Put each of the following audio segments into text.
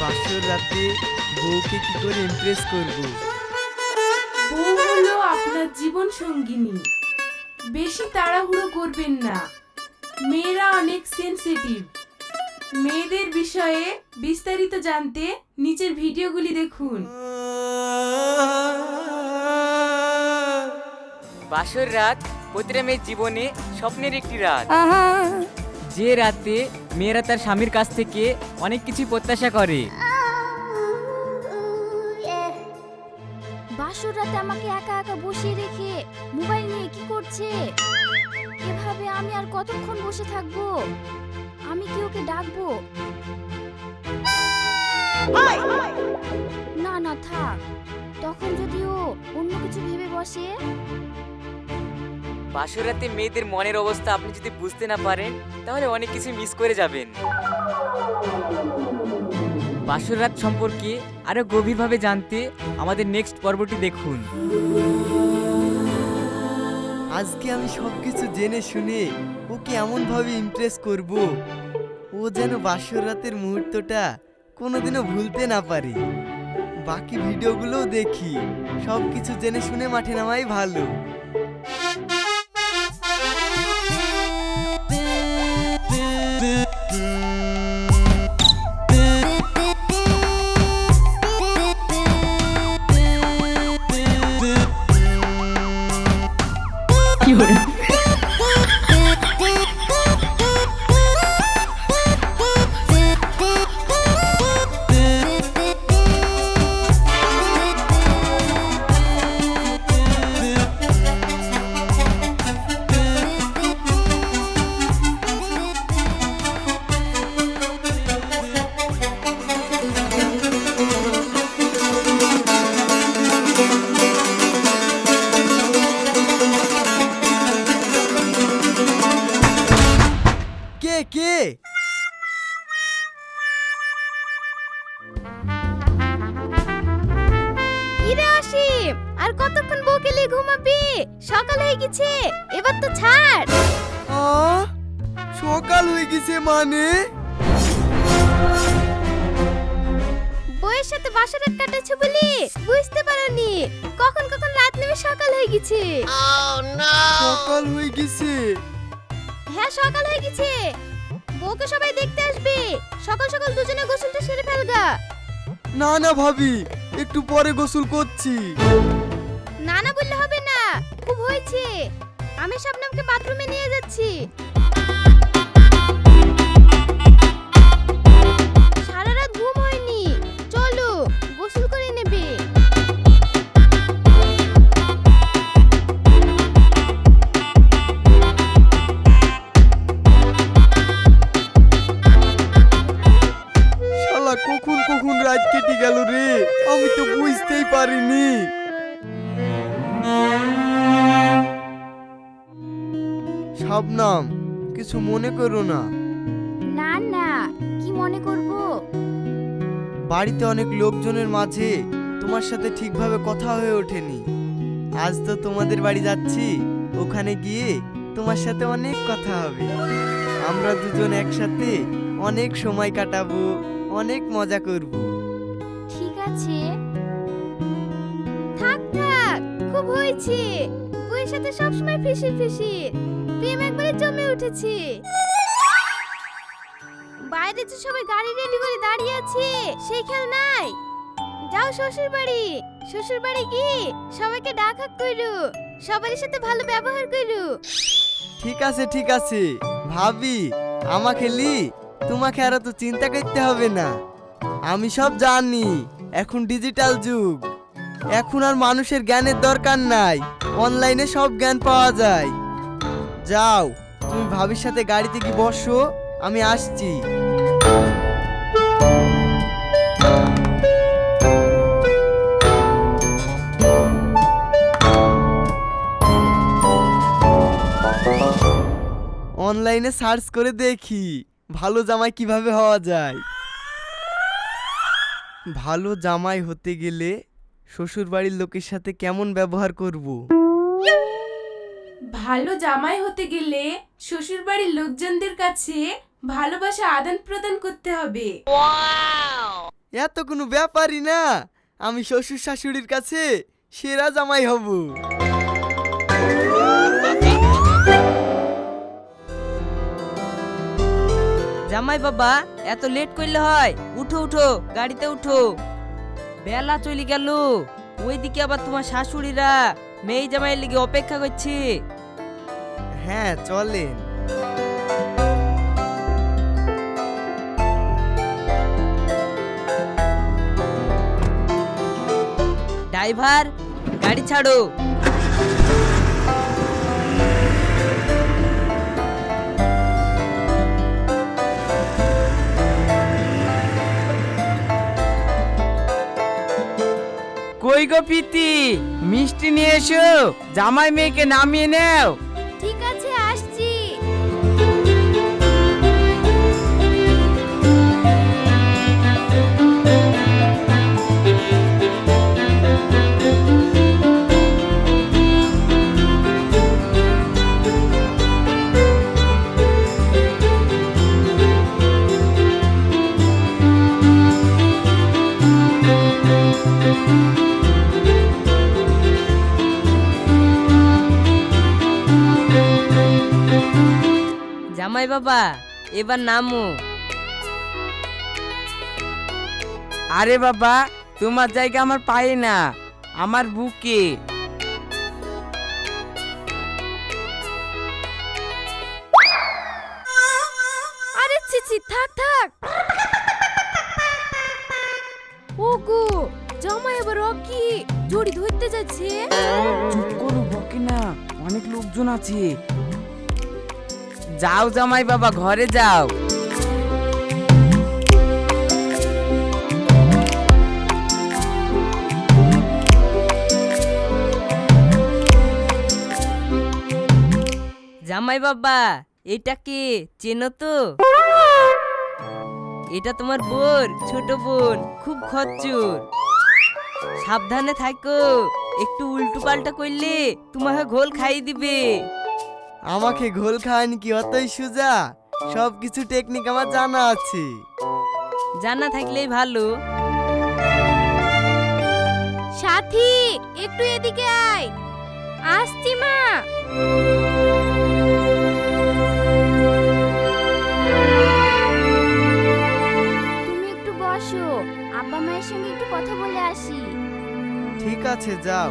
বাসর রাতে বউকে কি করে ইমপ্রেস করব? বউ হলো আপনার জীবন সঙ্গিনী। বেশি তাড়াহুড়ো করবেন না। মেয়েরা অনেক সেনসিটিভ মেয়েদের বিষয়ে বিস্তারিত জানতে নিচের ভিডিওগুলি দেখুন। বাসর রাত প্রতিটা মেয়ের জীবনে স্বপ্নের একটি রাত। যে রাতে মেয়েরা তার স্বামীর কাছ থেকে অনেক কিছু প্রত্যাশা করে। বাসর রাতে আমাকে একা একা বসিয়ে রেখে মোবাইল নিয়ে কি করছে? এভাবে আমি আর কতক্ষণ বসে থাকব? আমি কি ওকে ডাকবো? না না থাক। তখন যদি ও অন্য কিছু ভেবে বসে? বাসর রাতে মেয়েদের মনের অবস্থা আপনি যদি বুঝতে না পারেন, তাহলে অনেক কিছু মিস করে যাবেন। বাসর রাত সম্পর্কে আরও গভীরভাবে জানতে আমাদের নেক্সট পর্বটি দেখুন। আজকে আমি সব কিছু জেনে শুনে ওকে এমনভাবে ইমপ্রেস করব, ও যেন বাসর রাতের মুহূর্তটা কোনোদিনও ভুলতে না পারে। বাকি ভিডিওগুলোও দেখি সব কিছু জেনে শুনে মাঠে নামাই ভালো। ইরে অসীম আর কতক্ষণ নিয়ে ঘুমাবি? সকাল হয়ে গেছে এবার তো ছাড়। আ? সকাল হয়ে গেছে মানে? বউয়ের সাথে বাসরাত কাটাচ্ছ বলি? বুঝতে পারোনি। কখন কখন রাত নেমে সকাল হয়ে গেছে। সকাল হয়ে গেছে। হ্যাঁ সকাল হয়ে গেছে। বউকে সবাই দেখতে আসবে। সকাল সকাল দুজনে গোসলটা সেরে ফেলগা। না না ভাবি একটু পরে গোসল করছি। না না বললে হবে না খুব হয়েছে। আমি শবনমকে বাথরুমে নিয়ে যাচ্ছি। সারা রাত ঘুম হয়নি। চলো গোসল করে নেবে। শালা কখন কখন রাত কেটে গেল রে আমি তো বুঝতেই পারিনি। শাবনাম কিছু মনে করো না। না না কি মনে করব? বাড়িতে অনেক লোকজনের মাঝে তোমার সাথে ঠিকভাবে কথা হয়ে ওঠেনি। আজ তো তোমাদের বাড়ি যাচ্ছি ওখানে গিয়ে তোমার সাথে অনেক কথা হবে। আমরা দুজন একসাথে অনেক সময় কাটাবো অনেক মজা করব। আছে থাক থাক, খুব হয়েছে। বইয়ের সাথে সবসময় ফিসির ফিসির। প্রেম একবারে জমে উঠেছে। বাইরে যে সবাই গাড়ি রেডি করে দাঁড়িয়ে আছে সেই খেয়াল নাই। যাও শ্বশুর বাড়ি শ্বশুর বাড়ি গিয়ে সবাইকে ডাক হাক করু। সবার সাথে ভালো ব্যবহার করু। ঠিক আছে ঠিক আছে। ভাবি, আমাকে লি। তোমাকে আর তো চিন্তা করতে হবে না। আমি সব জানি। এখন ডিজিটাল যুগ। এখন আর মানুষের জ্ঞানের দরকার নাই। অনলাইনে সব জ্ঞান পাওয়া যায়। যাও, তুমি ভাবির সাথে গাড়িতে কি বসো, আমি আসছি। অনলাইনে সার্চ করে দেখি, ভালো জামাই কীভাবে হওয়া যায়। ভালো জামাই হতে গেলে শ্বশুর বাড়ির লোকের সাথে কেমন ব্যবহার করব? ভালো জামাই হতে গেলে শ্বশুর বাড়ির লোকজনদের কাছে ভালোবাসা আদান প্রদান করতে হবে। এত কোনো ব্যাপারই না। আমি শ্বশুর শাশুড়ির কাছে সেরা জামাই হব। জামাই বাবা এত লেট করলে হয়। উঠো উঠো গাড়িতে উঠো। বেলা চলে গেল। ওইদিকে আবার তোমার শাশুড়িরা মেয়ে জামাইয়ের লিগে অপেক্ষা করছে। হ্যাঁ চলেন। ড্রাইভার গাড়ি ছাড়ো। কই গো প্রীতি মিষ্টি নিয়ে এসো জামাই মেয়েকে নামিয়ে নাও। এবার নামো। আরে বাবা তোমার জায়গা আমার পায়ে না আমার বুকে। আরে চিচি থাক থাক। ওগো জামাই এবার কি জড়ি ধরতে যাচ্ছে। চুপ করো বকে না অনেক লোকজন আছে। যাও জামাই বাবা, ঘরে যাও। জামাই বাবা, এটা কে? চেনো তো? এটা তোমার বোন, ছোট বোন, খুব খচ্চুর। সাবধানে থাকো একটু উল্টো পাল্টা করলে তোমাকে ঘোল খাইয়ে দিবে। আমাকে ঘোল খাওয়ানি কি? অতই সুজা। সব কিছু টেকনিক আমার জানা আছে। জানা থাকলেই ভালো। সাথী একটু এদিকে আয়। আসছি মা। তুমি একটু বসো। আব্বা মায়ের সঙ্গে একটু কথা বলে আসি। ঠিক আছে যাও।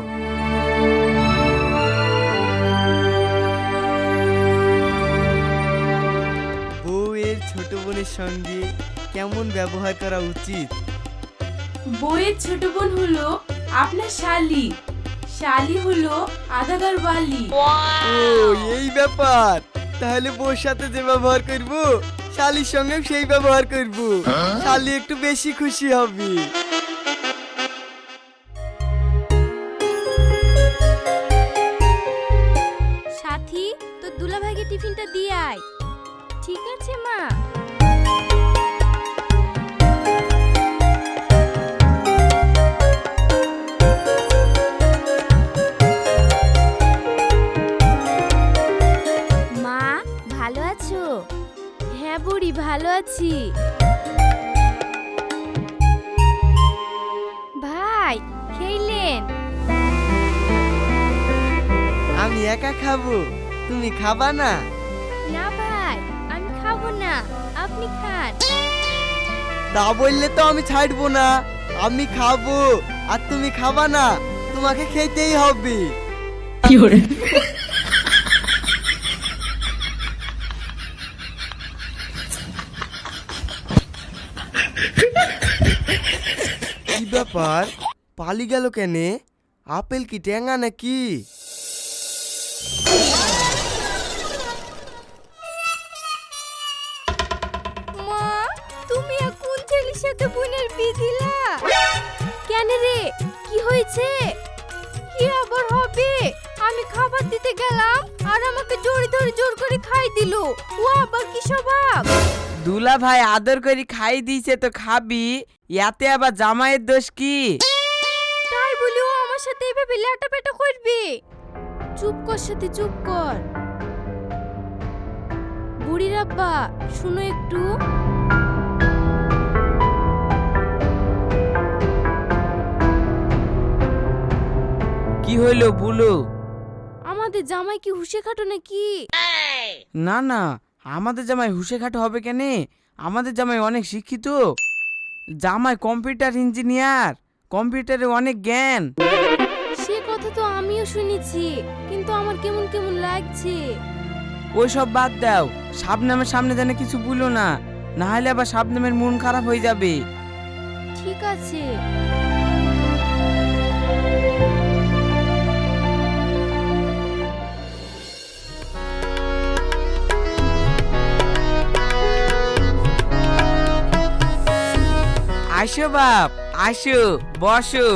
সঙ্গে কেমন ব্যবহার করা উচিত? বইয়ের ছোট বোন হলো আপনার শালি। শালি হলো আধাগার বালি ও এই ব্যাপার। তাহলে বউর সাথে যে ব্যবহার করব শালির সঙ্গে সেই ব্যবহার করব। শালি একটু বেশি খুশি হবে। সাথী তোর দুলাভাইকে টিফিনটা দিয়ে আয়। ঠিক আছে মা? ভালো আছি। ভাই খেইলেন আমি একা খাব তুমি খাবা না? না ভাই আমি খাব না আপনি খান। তা বললে তো আমি ছাড়বো না আমি খাব আর তুমি খাবা না তোমাকে খেতেই হবে। কি ব্যাপার? পালি গেল কেনে? আপেল কি ট্যাঙ্গা নাকি? তুমি বোনের কেন রে, কি হয়েছে? কি আবার হবে? আমি খাবার দিতে গেলাম আর আমাকে জোরে ধরে জোর করে খাই দিল। ও আবার কি স্বভাব? দুলা ভাই আদর করে খাই দিয়েছে তো খাবি ইয়াতে আবার জামাইয়ের দোষ কি? তাই বলি ও আমার সাথে এভাবে লেটা পেটা করবি। চুপ কর সাথে চুপ কর। বুড়ির আব্বা শুনো একটু। কি হইল বুলু? আমাদের জামাই কি হুশে খাটো নাকি? না না আমাদের জামাই হুসে খাটো হবে কেনে? আমাদের জামাই অনেক শিক্ষিত। জামাই কম্পিউটার ইঞ্জিনিয়ার কম্পিউটারে অনেক জ্ঞান। সে কথা তো আমিও শুনেছি কিন্তু আমার কেমন কেমন লাগছে? ওই সব বাদ দাও শাবনামের সামনে জানে কিছু বলো না না হলে আবার শাবনামের মন খারাপ হয়ে যাবে। ঠিক আছে। আসো বাপ আসো বসো।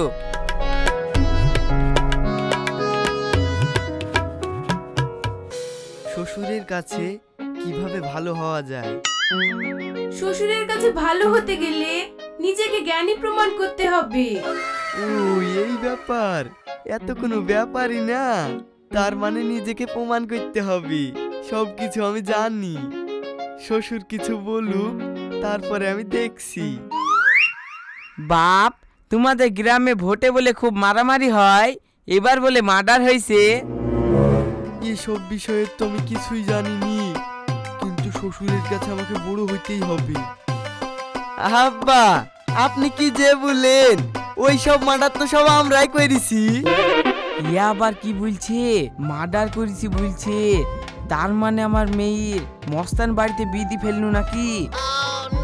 শ্বশুরের কাছে কীভাবে ভালো হওয়া যায়? শ্বশুরের কাছে ভালো হতে গেলে নিজেকে জ্ঞানী প্রমাণ করতে হবে। ও এই ব্যাপার। এত কোনো ব্যাপারই না। তার মানে নিজেকে প্রমাণ করতে হবে। সব কিছু আমি জানি। শ্বশুর কিছু বলুক তারপরে আমি দেখছি। বাপ তোমাদের গ্রামে ভোটে বলে খুব মারামারি হয় এবার বলে মার্ডার হয়েছে এসব বিষয়ে তো আমি কিছুই জানিনি কিন্তু শ্বশুরের কাছে আমাকে বড় হইতেই হবে। আব্বা আপনি কি যে বলেন ওই সব মার্ডার তো সব আমরাই করেছি। আবার কি বলছে? মার্ডার করেছি বলছে। তার মানে আমার মেয়ের মস্তান বাড়িতে বিধি ফেলনু নাকি?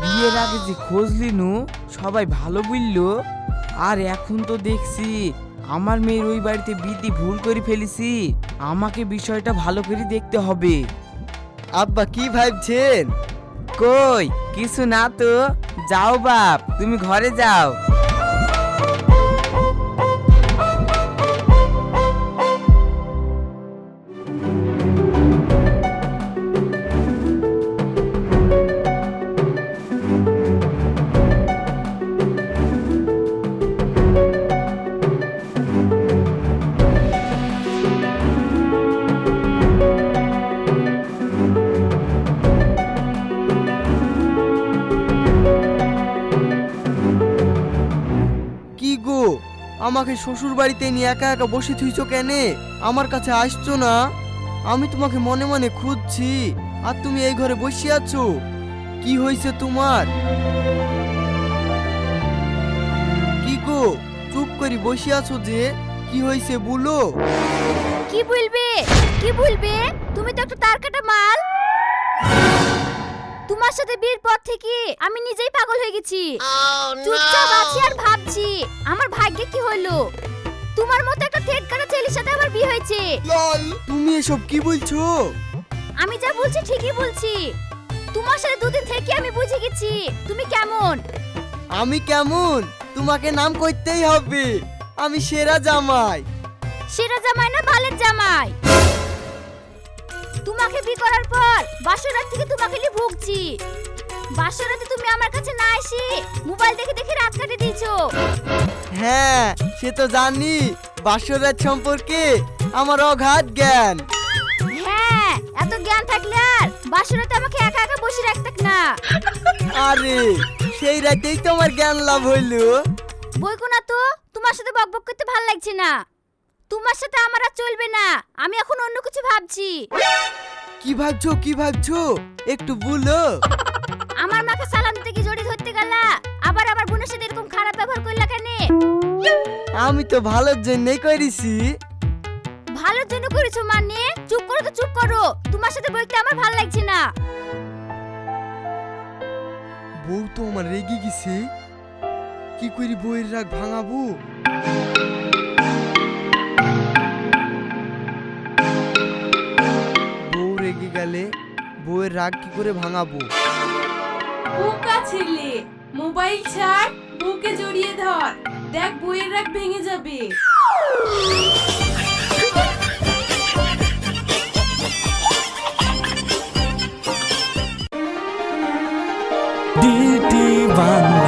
বিয়ের আগে যে খোঁজ নু সবাই ভালো বলল আর এখন তো দেখছি আমার মেয়ের ওই বাড়িতে বিধি ভুল করে ফেলেছি আমাকে বিষয়টা ভালো করে দেখতে হবে। আব্বা কি ভাবছেন? কই কিছু না তো যাও বাপ তুমি ঘরে যাও। আমাকে শ্বশুর বাড়িতে নিয়ে একা একা বসে থুইছো কেনে? আমার কাছে আসছো না? আমি তোমাকে মনে মনে খুঁজছি, আর তুমি এই ঘরে বসে আছো। কি হয়েছে তোমার? কি গো, চুপ করে বসে আছো যে, কি হয়েছে বলো? কি বলবে? কি বলবে? তুমি তো একটা তার কাটা মাল। তোমার সাথে বিয়ের পর থেকে আমি নিজেই পাগল হয়ে গেছি। চুপচাপ আছি আর ভাবছি আমার ভাগ্যে কি হলো? তোমার মতো একটা থেট কাটা ছেলের সাথে আমার বিয়ে হয়েছে। তুমি এসব কি বলছো? আমি যা বলছি ঠিকই বলছি। তোমার সাথে দুদিন থেকে আমি বুঝে গেছি। তুমি কেমন? আমি কেমন? তোমাকে নাম করতেই হবে। আমি সেরা জামাই। সেরা জামাই না বালের জামাই? তোমাকে বিয়ে করার পর তোমাকে নিয়ে বাসরাতে তুমি আমার কাছে না এসে মোবাইল দেখে দেখে রাত কাটে দিয়েছ। হ্যাঁ সে তো জানি বাসরাত সম্পর্কে আমার অগাধ জ্ঞান। হ্যাঁ এত জ্ঞান থাকলে আর বাসরাতে আমাকে একা একা বসে রাখতাক না। আরে সেই রাতেই তো আমার জ্ঞান লাভ হইল। বইকো না তো তোমার সাথে বকবক করতে ভালো লাগছে না। তোমার সাথে আমার আর চলবে না আমি এখন অন্য কিছু ভাবছি। কি ভাবছ কি ভাবছ? একটু বলো। আমার মাকে সালাম দিতে কি জড়ি ধরতে গেলা? আবার আমার বোনের সাথে এরকম খারাপ ব্যবহার করলা কেন? আমি তো ভালোর জন্যই করেছি। ভালোর জন্য করেছ মানে? চুপ করো তো চুপ করো। তোমার সাথে বলতে আমার ভালো লাগছে না। বউ তো আমার রেগে গেছে। কি করি বউয়ের রাগ ভাঙাবো? বউয়ের রাগ কি করে ভাঙাবো? বোকা ছেলে মোবাইল ছাড় বউকে জড়িয়ে ধর। দেখ বইয়ের রাগ ভেঙে যাবে। ডিটি বাংলা